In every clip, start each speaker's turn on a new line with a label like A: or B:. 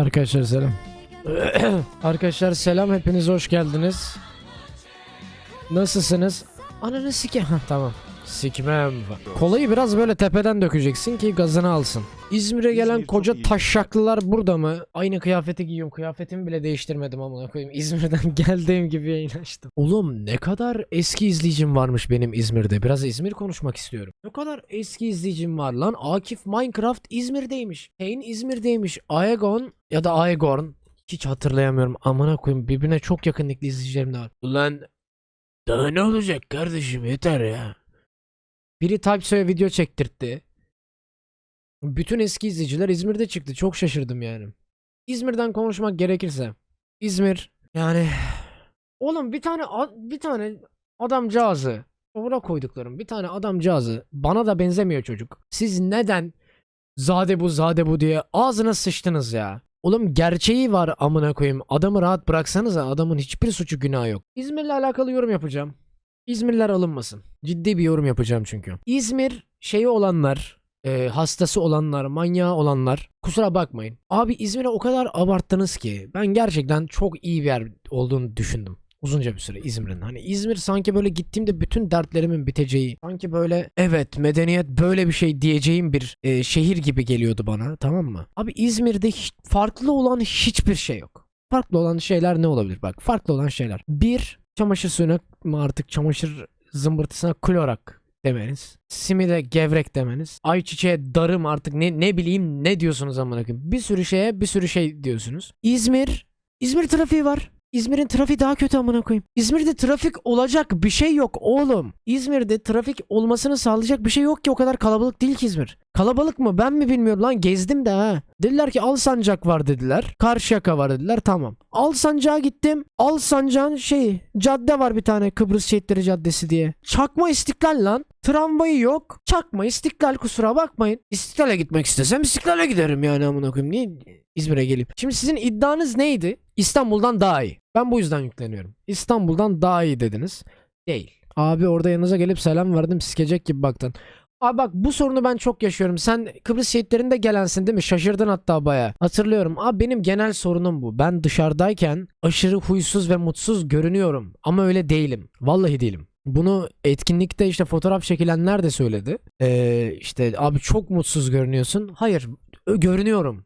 A: Arkadaşlar selam. Arkadaşlar selam hepiniz hoş geldiniz. Nasılsınız? Ananı sike. Tamam. Sikmem. Kolayı biraz böyle tepeden dökeceksin ki gazını alsın. İzmir'e gelen
B: İzmir
A: koca taşşaklılar burada mı? Aynı kıyafeti giyiyorum. Kıyafetimi bile değiştirmedim amına koyayım. İzmir'den geldiğim gibi yayın açtım. Oğlum ne kadar eski izleyicim varmış benim İzmir'de. Biraz İzmir konuşmak istiyorum. Ne kadar eski izleyicim var lan. Akif Minecraft İzmir'deymiş. Kane İzmir'deymiş. Aegon ya da Aegorn hiç hatırlayamıyorum. Amına koyayım birbirine çok yakınlıklı izleyicilerim de var. Ulan daha ne olacak kardeşim yeter ya. Biri Typeso'ya video çektirtti. Bütün eski izleyiciler İzmir'de çıktı. Çok şaşırdım yani. İzmir'den konuşmak gerekirse. İzmir yani oğlum bir tane bir tane adamcağızı Oraya koyduklarım bir tane adamcağızı bana da benzemiyor çocuk. Siz neden zade bu zade bu diye ağzına sıçtınız ya. Oğlum gerçeği var amına koyayım. Adamı rahat bıraksanıza adamın hiçbir suçu günahı yok. İzmir'le alakalı yorum yapacağım. İzmirliler alınmasın. Ciddi bir yorum yapacağım çünkü. İzmir şeyi olanlar, e, hastası olanlar, manyağı olanlar kusura bakmayın. Abi İzmir'e o kadar abarttınız ki ben gerçekten çok iyi bir yer olduğunu düşündüm. Uzunca bir süre İzmir'in. Hani İzmir sanki böyle gittiğimde bütün dertlerimin biteceği, sanki böyle evet medeniyet böyle bir şey diyeceğim bir e, şehir gibi geliyordu bana tamam mı? Abi İzmir'de hiç, farklı olan hiçbir şey yok. Farklı olan şeyler ne olabilir? Bak farklı olan şeyler. Bir, çamaşır suyuna artık çamaşır zımbırtısına klorak demeniz. Simide gevrek demeniz. Ayçiçeğe darım artık ne ne bileyim ne diyorsunuz amına koyayım. Bir sürü şeye bir sürü şey diyorsunuz. İzmir İzmir trafiği var. İzmir'in trafiği daha kötü amına koyayım. İzmir'de trafik olacak bir şey yok oğlum. İzmir'de trafik olmasını sağlayacak bir şey yok ki o kadar kalabalık değil ki İzmir. Kalabalık mı ben mi bilmiyorum lan gezdim de ha. Dediler ki Alsancak var dediler. Karşıyaka var dediler tamam. Alsancak'a gittim. Alsancak'ın şey cadde var bir tane Kıbrıs Şehitleri Caddesi diye. Çakma İstiklal lan. Tramvayı yok. Çakma İstiklal kusura bakmayın. İstiklal'e gitmek istesem İstiklal'e giderim yani amına koyayım. Niye İzmir'e geleyim? Şimdi sizin iddianız neydi? İstanbul'dan daha iyi. Ben bu yüzden yükleniyorum. İstanbul'dan daha iyi dediniz. Değil. Abi orada yanınıza gelip selam verdim sikecek gibi baktın. Abi bak bu sorunu ben çok yaşıyorum. Sen Kıbrıs şehitlerinde gelensin değil mi? Şaşırdın hatta baya. Hatırlıyorum. Abi benim genel sorunum bu. Ben dışarıdayken aşırı huysuz ve mutsuz görünüyorum. Ama öyle değilim. Vallahi değilim. Bunu etkinlikte işte fotoğraf çekilenler de söyledi. Ee, işte abi çok mutsuz görünüyorsun. Hayır görünüyorum.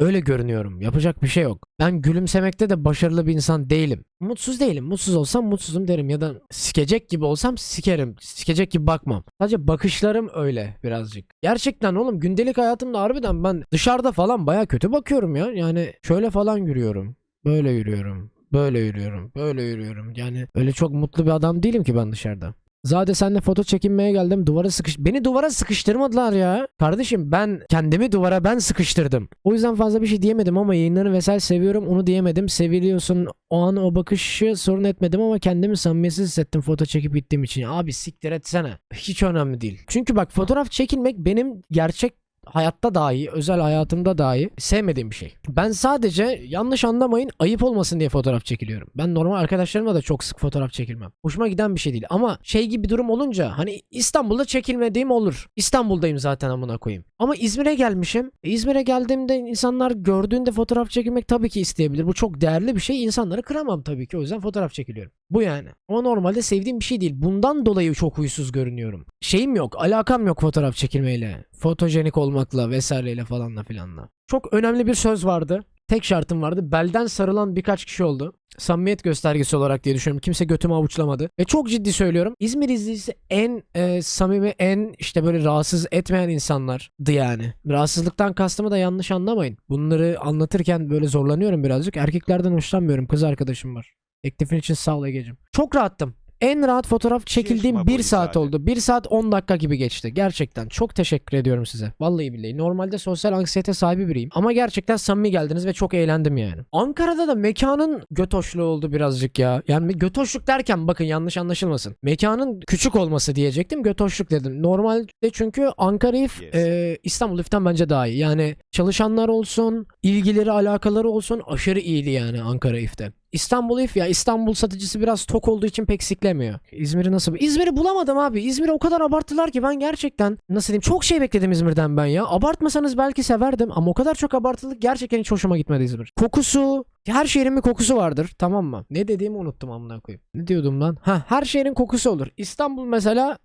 A: Öyle görünüyorum. Yapacak bir şey yok. Ben gülümsemekte de başarılı bir insan değilim. Mutsuz değilim. Mutsuz olsam mutsuzum derim ya da sikecek gibi olsam sikerim. Sikecek gibi bakmam. Sadece bakışlarım öyle birazcık. Gerçekten oğlum gündelik hayatımda harbiden ben dışarıda falan baya kötü bakıyorum ya. Yani şöyle falan yürüyorum. Böyle yürüyorum. Böyle yürüyorum. Böyle yürüyorum. Yani öyle çok mutlu bir adam değilim ki ben dışarıda. Zaten seninle foto çekinmeye geldim. Duvara sıkış... Beni duvara sıkıştırmadılar ya. Kardeşim ben kendimi duvara ben sıkıştırdım. O yüzden fazla bir şey diyemedim ama yayınları vesaire seviyorum. Onu diyemedim. Seviliyorsun. O an o bakışı sorun etmedim ama kendimi samimiyetsiz hissettim foto çekip gittiğim için. Abi siktir etsene. Hiç önemli değil. Çünkü bak fotoğraf çekilmek benim gerçek hayatta dahi, özel hayatımda dahi sevmediğim bir şey. Ben sadece yanlış anlamayın ayıp olmasın diye fotoğraf çekiliyorum. Ben normal arkadaşlarımla da çok sık fotoğraf çekilmem. Hoşuma giden bir şey değil ama şey gibi durum olunca hani İstanbul'da çekilmediğim olur. İstanbul'dayım zaten amına koyayım. Ama İzmir'e gelmişim. E, İzmir'e geldiğimde insanlar gördüğünde fotoğraf çekilmek tabii ki isteyebilir. Bu çok değerli bir şey. İnsanları kıramam tabii ki. O yüzden fotoğraf çekiliyorum. Bu yani. Ama normalde sevdiğim bir şey değil. Bundan dolayı çok huysuz görünüyorum. Şeyim yok. Alakam yok fotoğraf çekilmeyle. Fotojenik olmakla vesaireyle falanla filanla. Çok önemli bir söz vardı. Tek şartım vardı. Belden sarılan birkaç kişi oldu. Samimiyet göstergesi olarak diye düşünüyorum. Kimse götümü avuçlamadı. Ve çok ciddi söylüyorum. İzmir izleyicisi en e, samimi, en işte böyle rahatsız etmeyen insanlardı yani. Rahatsızlıktan kastımı da yanlış anlamayın. Bunları anlatırken böyle zorlanıyorum birazcık. Erkeklerden hoşlanmıyorum. Kız arkadaşım var. Teklifin için sağ ol Ege'cim. Çok rahattım. En rahat fotoğraf çekildiğim
B: Yaşıma
A: 1
B: boyu
A: saat oldu. 1 saat 10 dakika gibi geçti. Gerçekten çok teşekkür ediyorum size. Vallahi billahi. Normalde sosyal anksiyete sahibi biriyim. Ama gerçekten samimi geldiniz ve çok eğlendim yani. Ankara'da da mekanın götoşluğu oldu birazcık ya. Yani götoşluk derken bakın yanlış anlaşılmasın. Mekanın küçük olması diyecektim. Götoşluk dedim. Normalde çünkü Ankara İF
B: Yes.
A: e, İstanbul İF'ten bence daha iyi. Yani çalışanlar olsun, ilgileri alakaları olsun aşırı iyiydi yani Ankara İF'te. İstanbul if ya İstanbul satıcısı biraz tok olduğu için pek siklemiyor. İzmir'i nasıl? İzmir'i bulamadım abi. İzmir'i o kadar abarttılar ki ben gerçekten nasıl diyeyim çok şey bekledim İzmir'den ben ya. Abartmasanız belki severdim ama o kadar çok abartıldık gerçekten hiç hoşuma gitmedi İzmir. Kokusu her şehrin bir kokusu vardır tamam mı? Ne dediğimi unuttum amına koyayım. Ne diyordum lan? Ha her şehrin kokusu olur. İstanbul mesela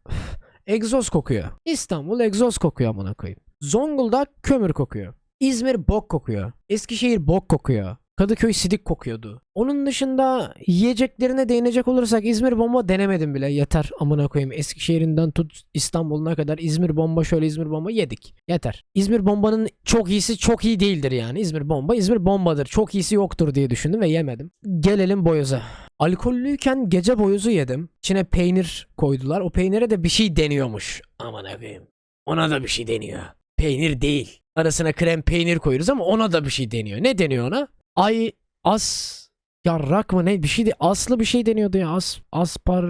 A: egzoz kokuyor. İstanbul egzoz kokuyor amına koyayım. Zonguldak kömür kokuyor. İzmir bok kokuyor. Eskişehir bok kokuyor. Kadıköy sidik kokuyordu. Onun dışında yiyeceklerine değinecek olursak İzmir bomba denemedim bile. Yeter amına koyayım. Eskişehir'inden tut İstanbul'una kadar İzmir bomba şöyle İzmir bomba yedik. Yeter. İzmir bombanın çok iyisi çok iyi değildir yani. İzmir bomba İzmir bombadır. Çok iyisi yoktur diye düşündüm ve yemedim. Gelelim boyoza. Alkollüyken gece boyozu yedim. İçine peynir koydular. O peynire de bir şey deniyormuş. Aman koyayım. Ona da bir şey deniyor. Peynir değil. Arasına krem peynir koyuyoruz ama ona da bir şey deniyor. Ne deniyor ona? Ay as yarrak mı ne bir şey de aslı bir şey deniyordu ya. As aspar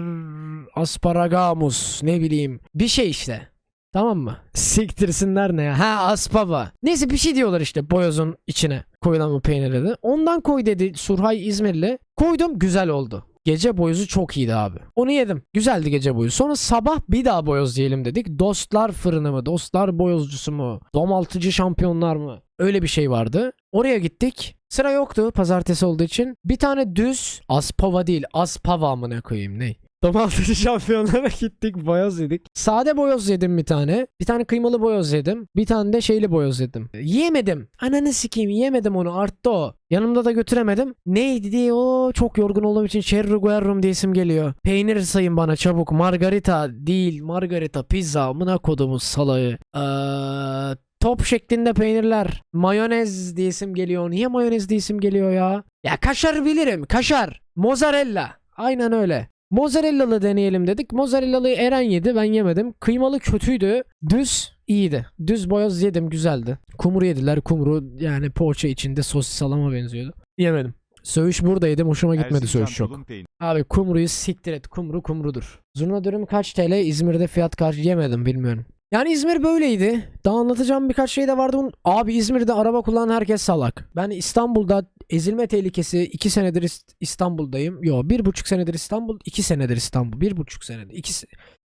A: asparagus ne bileyim. Bir şey işte. Tamam mı? Siktirsinler ne ya? Ha aspava. Neyse bir şey diyorlar işte boyozun içine koyulan bu peynire de. Ondan koy dedi Surhay İzmirli. Koydum güzel oldu. Gece boyozu çok iyiydi abi. Onu yedim. Güzeldi gece boyozu. Sonra sabah bir daha boyoz diyelim dedik. Dostlar fırını mı? Dostlar boyozcusu mu? Domaltıcı şampiyonlar mı? Öyle bir şey vardı. Oraya gittik. Sıra yoktu pazartesi olduğu için. Bir tane düz Aspava değil Aspava amına koyayım ne? Domaltıcı şampiyonlara gittik boyoz yedik. Sade boyoz yedim bir tane. Bir tane kıymalı boyoz yedim. Bir tane de şeyli boyoz yedim. Yiyemedim. Ananı sikeyim yiyemedim onu arttı o. Yanımda da götüremedim. Neydi diye o çok yorgun olduğum için Cherry Guerrum diye isim geliyor. Peynir sayın bana çabuk. Margarita değil. Margarita pizza. Amına kodumun salağı. Eee top şeklinde peynirler. Mayonez diye isim geliyor. Niye mayonez diye isim geliyor ya? Ya kaşar bilirim. Kaşar. Mozzarella. Aynen öyle. Mozzarella'lı deneyelim dedik. Mozzarella'lıyı Eren yedi. Ben yemedim. Kıymalı kötüydü. Düz iyiydi. Düz boyoz yedim. Güzeldi. Kumru yediler. Kumru yani poğaça içinde sosis salama benziyordu. Yemedim. Söğüş burada yedim. Hoşuma gitmedi
B: Erzincan
A: söğüş çok. Abi kumruyu siktir et. Kumru kumrudur. Zurna dürüm kaç TL? İzmir'de fiyat kaç? Yemedim bilmiyorum. Yani İzmir böyleydi. Daha anlatacağım birkaç şey de vardı. Abi İzmir'de araba kullanan herkes salak. Ben İstanbul'da ezilme tehlikesi 2 senedir İst- İstanbul'dayım. Yo bir buçuk senedir İstanbul. 2 senedir İstanbul. Bir buçuk senedir. İki, se-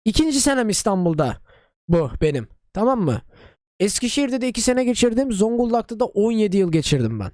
A: İkinci senem İstanbul'da. Bu benim. Tamam mı? Eskişehir'de de 2 sene geçirdim. Zonguldak'ta da 17 yıl geçirdim ben.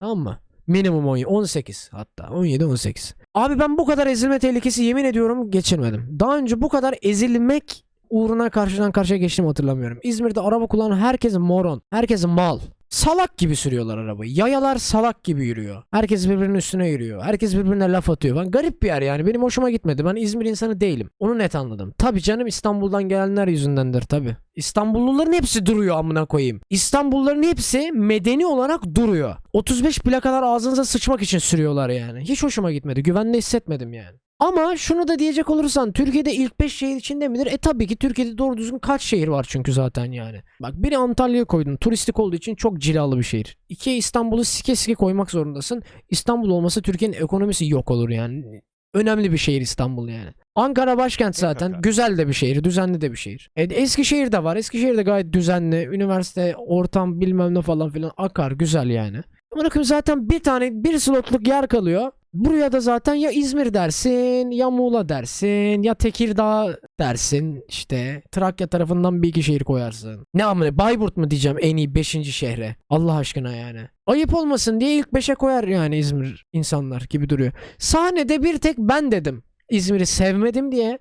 A: Tamam mı? Minimum 17, 18 hatta 17 18. Abi ben bu kadar ezilme tehlikesi yemin ediyorum geçirmedim. Daha önce bu kadar ezilmek uğruna karşıdan karşıya geçtiğimi hatırlamıyorum. İzmir'de araba kullanan herkes moron. Herkes mal. Salak gibi sürüyorlar arabayı. Yayalar salak gibi yürüyor. Herkes birbirinin üstüne yürüyor. Herkes birbirine laf atıyor. Ben garip bir yer yani. Benim hoşuma gitmedi. Ben İzmir insanı değilim. Onu net anladım. Tabii canım İstanbul'dan gelenler yüzündendir tabii. İstanbulluların hepsi duruyor amına koyayım. İstanbulluların hepsi medeni olarak duruyor. 35 plakalar ağzınıza sıçmak için sürüyorlar yani. Hiç hoşuma gitmedi. Güvende hissetmedim yani. Ama şunu da diyecek olursan Türkiye'de ilk 5 şehir içinde midir? E tabii ki Türkiye'de doğru düzgün kaç şehir var çünkü zaten yani. Bak biri Antalya'ya koydun. Turistik olduğu için çok cilalı bir şehir. İkiye İstanbul'u sike sike koymak zorundasın. İstanbul olmasa Türkiye'nin ekonomisi yok olur yani. Önemli bir şehir İstanbul yani. Ankara başkent zaten. Güzel de bir şehir. Düzenli de bir şehir. E, Eskişehir de var. Eskişehir de gayet düzenli. Üniversite, ortam bilmem ne falan filan akar. Güzel yani. Bırakın zaten bir tane bir slotluk yer kalıyor. Buraya da zaten ya İzmir dersin, ya Muğla dersin, ya Tekirdağ dersin. işte Trakya tarafından bir iki şehir koyarsın. Ne amına Bayburt mu diyeceğim en iyi 5. şehre. Allah aşkına yani. Ayıp olmasın diye ilk 5'e koyar yani İzmir insanlar gibi duruyor. Sahnede bir tek ben dedim. İzmir'i sevmedim diye.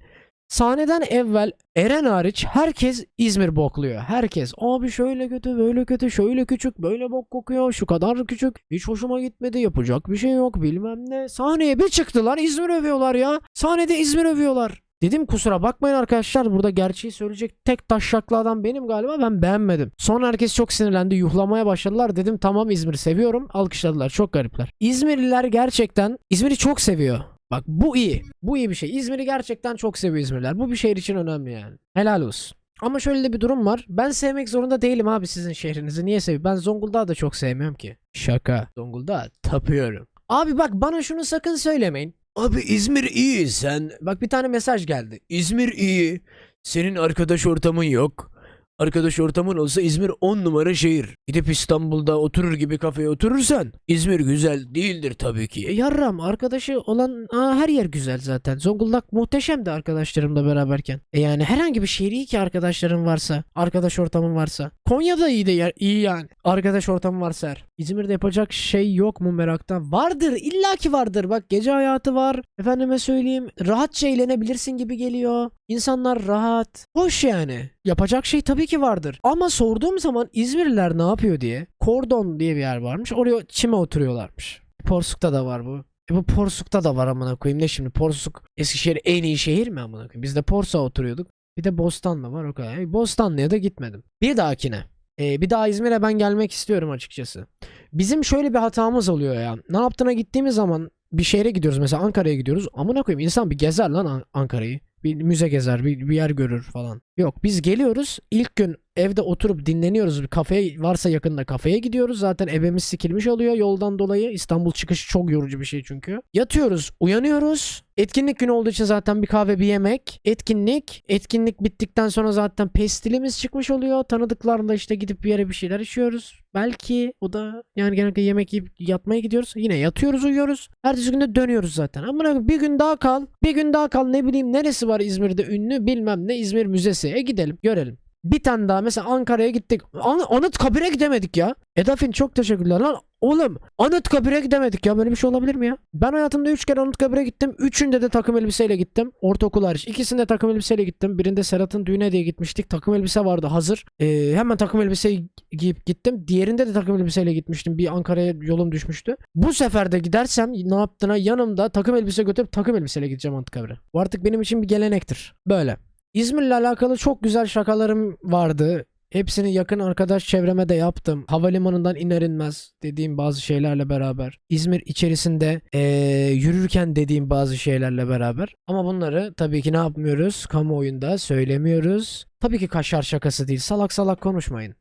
A: Sahneden evvel Eren hariç herkes İzmir bokluyor. Herkes abi şöyle kötü böyle kötü şöyle küçük böyle bok kokuyor şu kadar küçük hiç hoşuma gitmedi yapacak bir şey yok bilmem ne. Sahneye bir çıktılar İzmir övüyorlar ya. Sahnede İzmir övüyorlar. Dedim kusura bakmayın arkadaşlar burada gerçeği söyleyecek tek taşşaklı adam benim galiba ben beğenmedim. Sonra herkes çok sinirlendi yuhlamaya başladılar dedim tamam İzmir'i seviyorum alkışladılar çok garipler. İzmirliler gerçekten İzmir'i çok seviyor. Bak bu iyi. Bu iyi bir şey. İzmir'i gerçekten çok seviyor İzmirliler. Bu bir şehir için önemli yani. Helal olsun. Ama şöyle de bir durum var. Ben sevmek zorunda değilim abi sizin şehrinizi. Niye seviyorum? Ben Zonguldak'ı da çok sevmiyorum ki. Şaka. Zonguldak'ı tapıyorum. Abi bak bana şunu sakın söylemeyin. Abi İzmir iyi sen. Bak bir tane mesaj geldi. İzmir iyi. Senin arkadaş ortamın yok. Arkadaş ortamın olsa İzmir 10 numara şehir. Gidip İstanbul'da oturur gibi kafeye oturursan İzmir güzel değildir tabii ki. E yarram arkadaşı olan aa, her yer güzel zaten. Zonguldak muhteşem de arkadaşlarımla beraberken. E yani herhangi bir şehir ki arkadaşların varsa, arkadaş ortamın varsa. Konya'da iyi de yer, iyi yani. Arkadaş ortamı varsa eğer. İzmir'de yapacak şey yok mu merakta? Vardır, illaki vardır. Bak gece hayatı var. Efendime söyleyeyim, rahatça eğlenebilirsin gibi geliyor. İnsanlar rahat. Hoş yani. Yapacak şey tabii ki vardır. Ama sorduğum zaman İzmirliler ne yapıyor diye. Kordon diye bir yer varmış. Oraya çime oturuyorlarmış. Porsuk'ta da var bu. E bu Porsuk'ta da var amına koyayım. Ne şimdi? Porsuk Eskişehir en iyi şehir mi amına koyayım? Biz de Porsuk'a oturuyorduk. Bir de Bostanlı var o kadar. E, Bostanlı'ya da gitmedim. Bir dahakine. e, bir daha İzmir'e ben gelmek istiyorum açıkçası. Bizim şöyle bir hatamız oluyor ya. Ne yaptığına gittiğimiz zaman bir şehre gidiyoruz mesela Ankara'ya gidiyoruz. Amına koyayım insan bir gezer lan An- Ankara'yı. Bir müze gezer, bir, bir yer görür falan. Yok biz geliyoruz ilk gün evde oturup dinleniyoruz. Bir kafeye varsa yakında kafeye gidiyoruz. Zaten evimiz sikilmiş oluyor yoldan dolayı. İstanbul çıkışı çok yorucu bir şey çünkü. Yatıyoruz, uyanıyoruz. Etkinlik günü olduğu için zaten bir kahve bir yemek. Etkinlik. Etkinlik bittikten sonra zaten pestilimiz çıkmış oluyor. Tanıdıklarla işte gidip bir yere bir şeyler içiyoruz. Belki o da yani genellikle yemek yiyip yatmaya gidiyoruz. Yine yatıyoruz uyuyoruz. Ertesi günde dönüyoruz zaten. Ama bir gün daha kal. Bir gün daha kal ne bileyim neresi var İzmir'de ünlü bilmem ne İzmir Müzesi. E gidelim görelim. Bir tane daha mesela Ankara'ya gittik. An Anıtkabir'e gidemedik ya. Edafin çok teşekkürler lan. Oğlum Anıtkabir'e gidemedik ya. Böyle bir şey olabilir mi ya? Ben hayatımda 3 kere Anıtkabir'e gittim. Üçünde de takım elbiseyle gittim. Ortaokul hariç. İkisinde takım elbiseyle gittim. Birinde Serhat'ın düğüne diye gitmiştik. Takım elbise vardı hazır. Ee, hemen takım elbiseyi giyip gittim. Diğerinde de takım elbiseyle gitmiştim. Bir Ankara'ya yolum düşmüştü. Bu sefer de gidersem ne yaptığına yanımda takım elbise götürüp takım elbiseyle gideceğim Anıtkabir'e. Bu artık benim için bir gelenektir. Böyle. İzmir'le alakalı çok güzel şakalarım vardı. Hepsini yakın arkadaş çevreme de yaptım. Havalimanından iner inmez dediğim bazı şeylerle beraber. İzmir içerisinde eee, yürürken dediğim bazı şeylerle beraber. Ama bunları tabii ki ne yapmıyoruz? Kamuoyunda söylemiyoruz. Tabii ki kaşar şakası değil. Salak salak konuşmayın.